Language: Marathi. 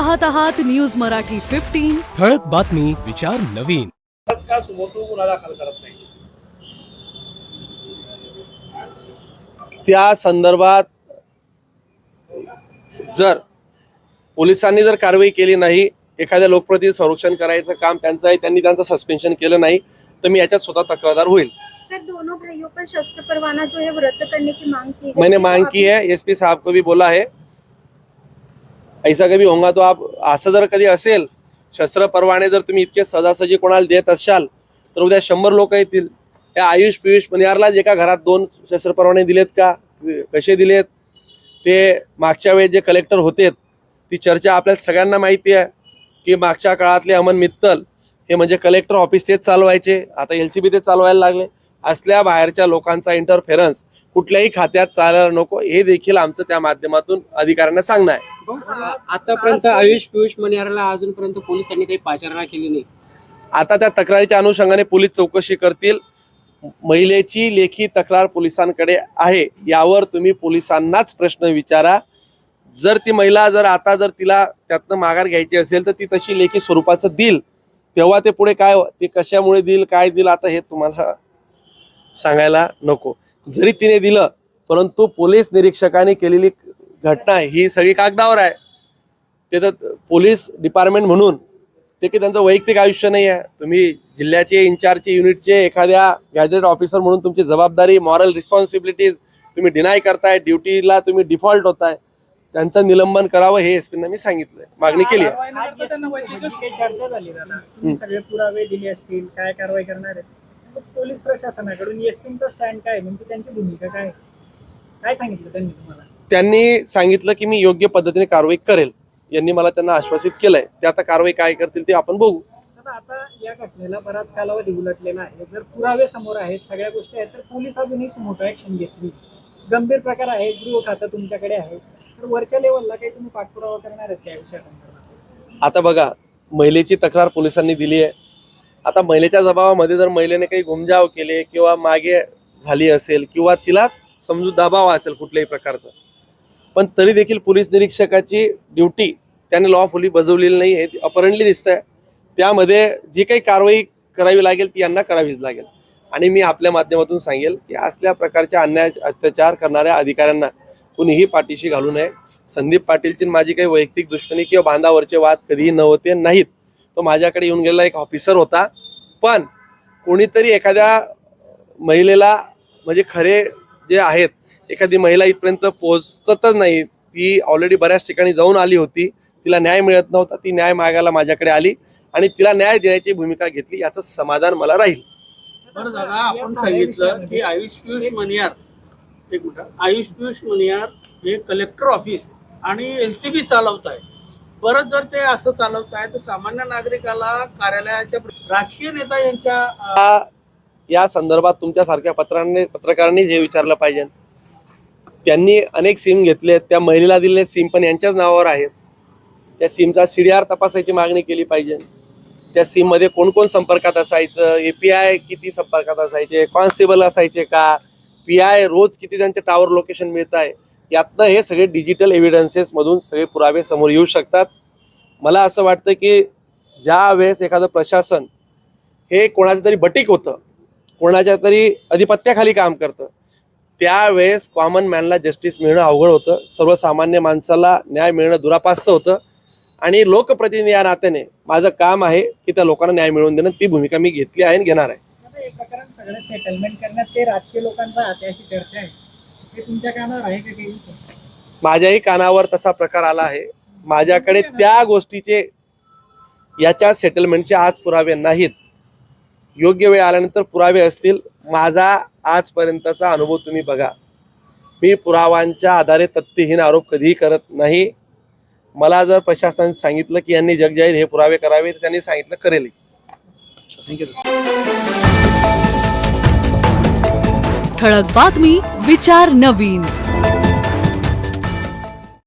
पाहत आहात न्यूज मराठी फिफ्टीन ठळक बातमी विचार नवीन. आज का सुमोटो गुन्हा दाखल करत नाही? त्या संदर्भात जर पोलिसांनी जर कारवाई केली नाही एखाद्या लोकप्रतिनिधी संरक्षण करायचं काम त्यांचं आहे त्यांनी त्यांचं सस्पेन्शन केलं नाही तर मी याच्यात स्वतः तक्रारदार होईल. सर दोनों भाइयों पर शस्त्र परवाना जो है वो रद्द करने की मांग की मैंने है। मांग की है एसपी साहब को भी बोला है। ऐसा कभी होगा तो आप असं जर कधी असेल शस्त्र परवाने जर तुम्ही इतके सहजासहजी कोणाला देत असाल तर उद्या शंभर लोक येतील. त्या आयुष पियुष मनियारलाच एका घरात दोन शस्त्र परवाने दिलेत का? कसे दिलेत? ते मागच्या वेळेस जे कलेक्टर होते ती चर्चा आपल्या सगळ्यांना माहिती आहे की मागच्या काळातले अमन मित्तल हे म्हणजे कलेक्टर ऑफिस तेच चालवायचे आता एल सी बी ते चालवायला लागले. असल्या बाहेरच्या लोकांचा इंटरफेरन्स कुठल्याही खात्यात चालायला नको हे देखील आमचं त्या माध्यमातून अधिकाऱ्यांना सांगणं आहे. आतापर्यंत आयुष पियुष मनिहारला अजूनपर्यंत पोलिसांनी काही पाचारणा केली नाही. आता त्या तक्रारीच्या अनुषंगाने पोलीस चौकशी करतील. महिलेची लेखी तक्रार पोलिसांकडे आहे. यावर तुम्ही पोलिसांनाच प्रश्न विचारा. जर ती महिला जर आता जर तिला त्यातनं माघार घ्यायची असेल तर ती तशी लेखी स्वरूपाचं देईल. तेव्हा ते पुढे काय ते कशामुळे देईल काय देईल आता हे तुम्हाला सांगायला नको. जरी तिने दिलं परंतु पोलीस निरीक्षकाने केलेली घटना ही सगळी कागदावर आहे. ते तर पोलीस डिपार्टमेंट म्हणून ते की त्यांचं वैयक्तिक आयुष्य नाही आहे. तुम्ही जिल्ह्याचे इन्चार्जचे युनिटचे एखाद्या गॅजेट ऑफिसर म्हणून तुमची जबाबदारी मॉरल रिस्पॉन्सिबिलिटीज तुम्ही डिनाय करताय ड्युटीला तुम्ही डिफॉल्ट होताय. त्यांचं निलंबन करावं हे एसपींना मी सांगितलंय. मागणी केली आहे. आज काही चर्चा झाली दादा. तुम्ही सगळे पुरावे दिले असतील काय कारवाई करणार आहेत. मग पोलीस प्रशासनाकडून एसपींचा स्टँड काय? नेमकी त्यांची भूमिका काय? काय सांगितलं त्यांनी तुम्हाला? त्यांनी सांगितलं की मी योग्य पद्धतीने कारवाई करेल. यांनी मला त्यांना आश्वासित केलंय. ते आता कारवाई काय करतील ते आपण बघू. आता या घटनेला बराच कालावधी उलटलेला आहे. जर पुरावे समोर आहेत सगळ्या गोष्टी आहेत तर पोलीस अजूनही मोठं ऍक्शन घेतली गंभीर प्रकार आहे गृह खातं तुमच्याकडे आहे. तर वरच्या लेवलला काही तुम्ही पाठपुरावा करणार आहेत त्या विषयासंदर्भात आता बघा महिलेची तक्रार पोलिसांनी दिली आहे. आता महिलेच्या जबाबामध्ये जर महिलेने काही गुमजाव केले किंवा मागे झाली असेल किंवा तिला समजूत दबाव असेल कुठल्याही प्रकारचा पण तरी देखील पोलीस निरीक्षकाची ड्युटी त्याने लॉफुली बजवलेली नाही हे अपरंटली आहे त्यामध्ये जी काही कारवाई करावी लागेल ती यांना करावीच लागेल. आणि मी आपल्या माध्यमातून सांगेल की असल्या प्रकारच्या अन्याय अत्याचार करणाऱ्या अधिकाऱ्यांना कुणीही पाठीशी घालू नये. संदीप पाटीलची माझी काही वैयक्तिक दुश्मनी किंवा बांधावरचे वाद कधीही नव्हते नाहीत. तो माझ्याकडे येऊन गेलेला एक ऑफिसर होता. पण कोणीतरी एखाद्या महिलेला म्हणजे खरे जे आहेत एखादी महिला इथपर्यंत पोहोचतच नाही. ती ऑलरेडी बऱ्याच ठिकाणी जाऊन आली होती. तिला न्याय मिळत नव्हता. ती न्याय मागायला माझ्याकडे आली आणि तिला न्याय देण्याची भूमिका घेतली. याचं समाधान मला राहील. बरं दादा आपण सांगितलं की आयुष पियुष मनियार एक मिनिट आयुष पियुष मनियार हे कलेक्टर ऑफिस आणि एल सी बी चालवत आहे परत जर ते असं चालवत आहे तर सामान्य नागरिकाला कार्यालयाच्या राजकीय नेता यांच्या या- संदर्भात तुमच्यासारख्या पत्रांनी पत्रकारांनी हे विचारलं पाहिजे. त्यांनी अनेक सिम घेतले त्या महिलेला दिलेले सिम पण यांच्याच नावावर आहेत. त्या सिमचा सी डी आर तपासायची मागणी केली पाहिजे. त्या सिममध्ये कोण कोण संपर्कात असायचं? ए पी आय किती संपर्कात असायचे? कॉन्स्टेबल असायचे का? पी आय रोज किती त्यांचे टावर लोकेशन मिळत आहे? यातनं हे सगळे डिजिटल एव्हिडन्सेसमधून सगळे पुरावे समोर येऊ शकतात. मला असं वाटतं की ज्या वेळेस एखादं प्रशासन हे कोणाचं तरी बटीक होतं कोणाच्या तरी अधिपत्याखाली काम करतं. त्यावेळेस कॉमन मॅनला जस्टिस मिळणं अवघड होतं. सर्वसामान्य माणसाला न्याय मिळणं दुरापास्त होतं. आणि लोकप्रतिनिधी या नात्याने माझं काम आहे की त्या लोकांना न्याय मिळवून देणं. ती भूमिका मी घेतली आहे आणि घेणार आहे. माझ्याही कानावर तसा प्रकार आला आहे. माझ्याकडे त्या गोष्टीचे याच्या सेटलमेंटचे आज पुरावे नाहीत. योग्य वेळ आल्यानंतर पुरावे असतील माझा आजपर्यंतचा अनुभव तुम्ही बघा. मी पुरावांच्या आधारे तथ्यहीन आरोप कधीही करत नाही. मला जर प्रशासनाने सांगितलं की यांनी जगजाहीर हे पुरावे करावे तर त्यांनी सांगितलं करेल. ठळक बातमी विचार नवीन.